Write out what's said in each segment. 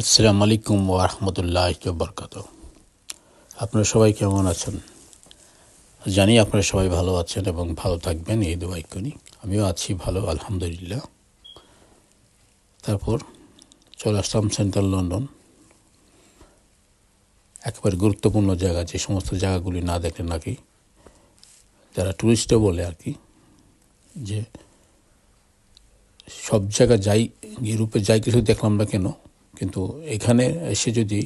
আসসালামু আলাইকুম ওরহমতুল্লাহ বরকাত আপনারা সবাই কেমন আছেন? জানি আপনারা সবাই ভালো আছেন এবং ভালো থাকবেন, এই দোয়াই করি। আমিও আছি ভালো, আলহামদুলিল্লাহ। তারপর চলে আসলাম সেন্ট্রাল লন্ডন। একেবারে গুরুত্বপূর্ণ জায়গা, যে সমস্ত জায়গাগুলি না দেখলে নাকি যারা টুরিস্টও বলে আর কি, যে সব জায়গা যাই ইউরোপে যাই, কিছু দেখলাম না কেন কিন্তু এখানে এসে যদি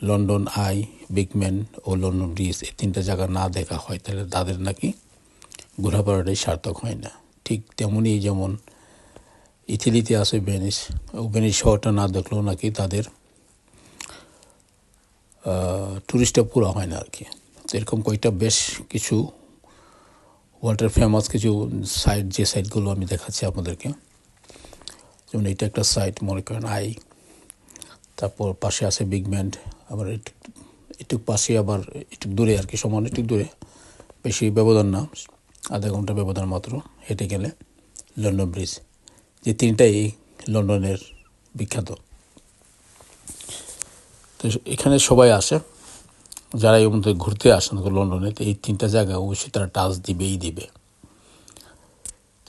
লন্ডন আই বিগম্যান ও লন্ডন ব্রিজ এই তিনটা জায়গা না দেখা হয়, তাহলে তাদের নাকি ঘোরাফেরাটাই সার্থক হয় না। ঠিক তেমনই যেমন ইতালিতে আছে ভেনিস, ও ভেনিস শহরটা না দেখলেও নাকি তাদের ট্যুরিস্টটা পুরো হয় না আর কি তো এরকম কয়েকটা বেশ কিছু ওয়ার্ল্ডের ফেমাস কিছু সাইট যে সাইটগুলো আমি দেখাচ্ছি আপনাদেরকে, যেমন এটা একটা সাইট মনে করেন আই তারপর পাশে আছে বিগ ব্যান্ড আবার একটু একটু পাশে আবার একটু দূরে আর কি, সমান একটু দূরে। বেশি ব্যবধান না, আধা ঘণ্টা ব্যবধান মাত্র হেঁটে গেলে লন্ডন ব্রিজ, যে তিনটাই লন্ডনের বিখ্যাত। তো এখানে সবাই আসে, যারা এই মধ্যে ঘুরতে আসেন লন্ডনে, তো এই তিনটা জায়গা অবশ্যই তারা টাচ দিবেই দিবে।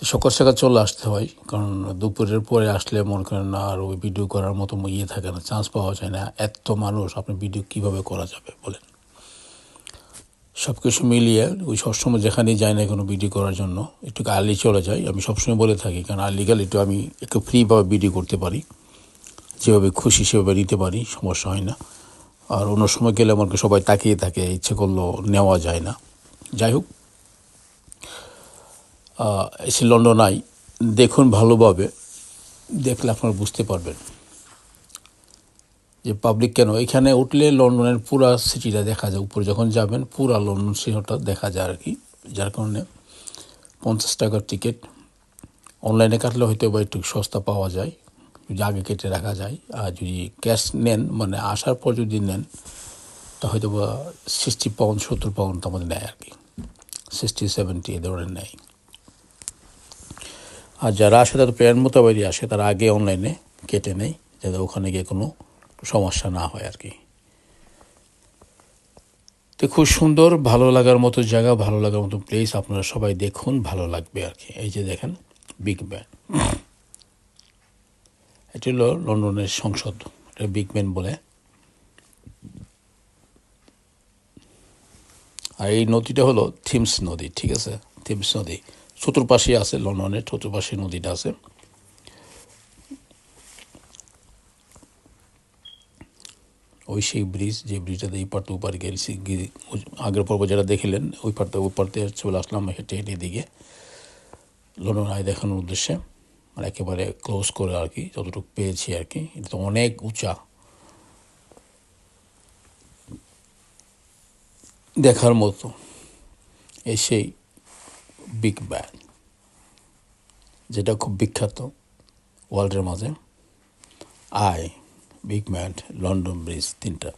সকাল সকাল চলে আসতে হয়, কারণ দুপুরের পরে আসলে মনে করেন না আর ওই ভিডিও করার মতো ইয়ে থাকে না চান্স পাওয়া যায় না। এত মানুষ আপনি ভিডিও কীভাবে করা যাবে বলেন? সব কিছু মিলিয়ে ওই সবসময় যেখানেই যাই না কোনো ভিডিও করার জন্য, একটু আর্লি চলে যাই। আমি সবসময় বলে থাকি, কারণ আর্লি গেলে একটু আমি একটু ফ্রিভাবে ভিডিও করতে পারি। যেভাবে খুশি সেভাবে নিতে পারি, সমস্যা হয় না। আর অন্য সময় গেলে আমাকে সবাই তাকিয়ে থাকে, ইচ্ছে করলেও নেওয়া যায় না। যাই হোক এসে লন্ডন আই দেখুন ভালোভাবে, দেখলে আপনারা বুঝতে পারবেন যে পাবলিক কেন। এখানে উঠলে লন্ডনের পুরা সিটিটা দেখা যায়, উপরে যখন যাবেন পুরা লন্ডন শহরটা দেখা যায় আর কি, যার কারণে পঞ্চাশ টাকার টিকিট অনলাইনে কাটলে হয়তো বা একটু সস্তা পাওয়া যায়, যদি আগে কেটে রাখা যায়। আর যদি ক্যাশ নেন মানে আসার পর যদি নেন, তা হয়তো বা সিক্সটি পাউন্ড সত্তর পাউন্ড আমাদের নেয় আর কি। সিক্সটি সেভেন্টি এ ধরনের নেয়। আর যারা আসে তাদের প্ল্যান মোতাবেকই আসে, তারা আগে অনলাইনে কেটে নেয়, যাতে ওখানে গিয়ে কোনো সমস্যা না হয় আর কি। তো খুব সুন্দর, ভালো লাগার মতো জায়গা, ভালো লাগার মতো প্লেস আপনারা সবাই দেখুন, ভালো লাগবে আর কি। এই যে দেখেন বিগ ব্যান এটি হলো লন্ডনের সংসদ, এটা বিগ ব্যান বলে। আর এই নদীটা হলো থিমস নদী, ঠিক আছে? থিমস নদী। চতুর্পাশে আছে লন্ডনের, চতুর্পাশে নদীটা আছে। ওই সেই ব্রিজ যে ব্রিজটাতে এই পারতে ওপার গেছি আগের পর্ব যারা দেখিলেন, ওই পারতে ওই পারতে চলে আসলাম হেঁটে হেঁটে দিকে লন্ডন আয় দেখানোর উদ্দেশ্যে মানে একেবারে ক্লোজ করে আর কি, যতটুকু পেয়েছি আর কি। এটা তো অনেক উঁচা। দেখার মতো। এই সেই বিগ ব্যান যেটা খুব বিখ্যাত ওয়ার্ল্ডের মাঝে। Eye Big Ben London Bridge, তিনটা।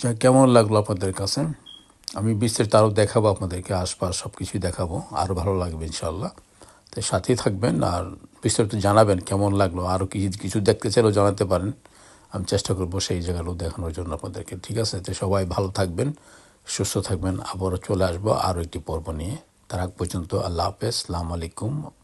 যা কেমন লাগল আপনাদের কাছে? আমি বিস্তারিত আরও দেখাবো, আপনাদেরকে আশপাশ সব কিছুই দেখাবো। আরও ভালো লাগবে ইনশাল্লাহ তাই সাথেই থাকবেন আর বিস্তারিত জানাবেন কেমন লাগল আরও কিছু কিছু দেখতে চাইলেও জানাতে পারেন। আমি চেষ্টা করব সেই জায়গাগুলো দেখানোর জন্য আপনাদেরকে। ঠিক আছে? তো সবাই ভালো থাকবেন, সুস্থ থাকবেন। আবারও চলে আসব আরও একটি পর্ব নিয়ে। তার আগ পর্যন্ত আল্লাহ হাফেজ। সালাম আলাইকুম।